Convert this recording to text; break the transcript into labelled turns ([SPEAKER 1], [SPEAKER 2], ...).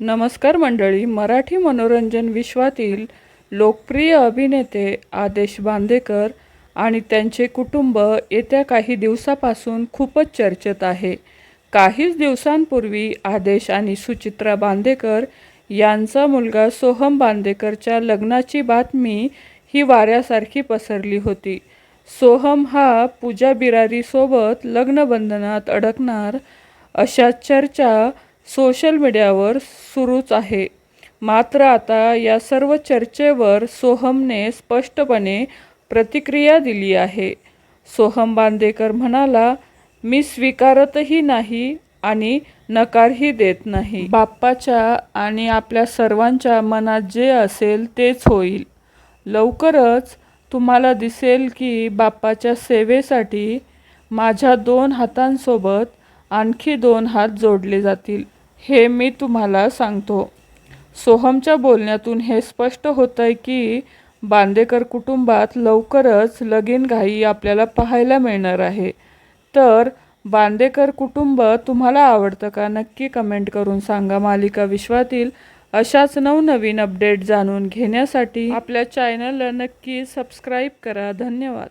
[SPEAKER 1] नमस्कार मंडळी मराठी मनोरंजन विश्वातील लोकप्रिय अभिनेते आदेश बांदेकर आणि त्यांचे कुटुंब येत्या काही दिवसापासून खूपच चर्चेत आहे. काहीच दिवसांपूर्वी आदेश आणि सुचित्रा बांदेकर यांचा मुलगा सोहम बांदेकरच्या लग्नाची बातमी ही वाऱ्यासारखी पसरली होती. सोहम हा पूजा बिरारीसोबत लग्नबंधनात अडकणार अशा चर्चा सोशल मीडियावर सुरूच आहे. मात्र आता या सर्व चर्चेवर सोहमने स्पष्टपणे प्रतिक्रिया दिली आहे. सोहम बांदेकर म्हणाला मी स्वीकारतही नाही आणि नकारही देत नाही. बाप्पाच्या आणि आपल्या सर्वांच्या मनात जे असेल तेच होईल. लवकरच तुम्हाला दिसेल की बाप्पाच्या सेवेसाठी माझ्या दोन हातांसोबत आणखी दोन हात जोडले जातील. हे मी तुम्हाला सांगतो. सोहमच्या बोलण्यातून हे स्पष्ट होतं आहे की बांदेकर कुटुंबात लवकरच लगीन घाई आपल्याला पाहायला मिळणार आहे. तर बांदेकर कुटुंब तुम्हाला आवडतं का नक्की कमेंट करून सांगा. मालिका विश्वातील अशाच नवनवीन अपडेट जाणून घेण्यासाठी आपल्या चॅनलला नक्की सबस्क्राईब करा. धन्यवाद.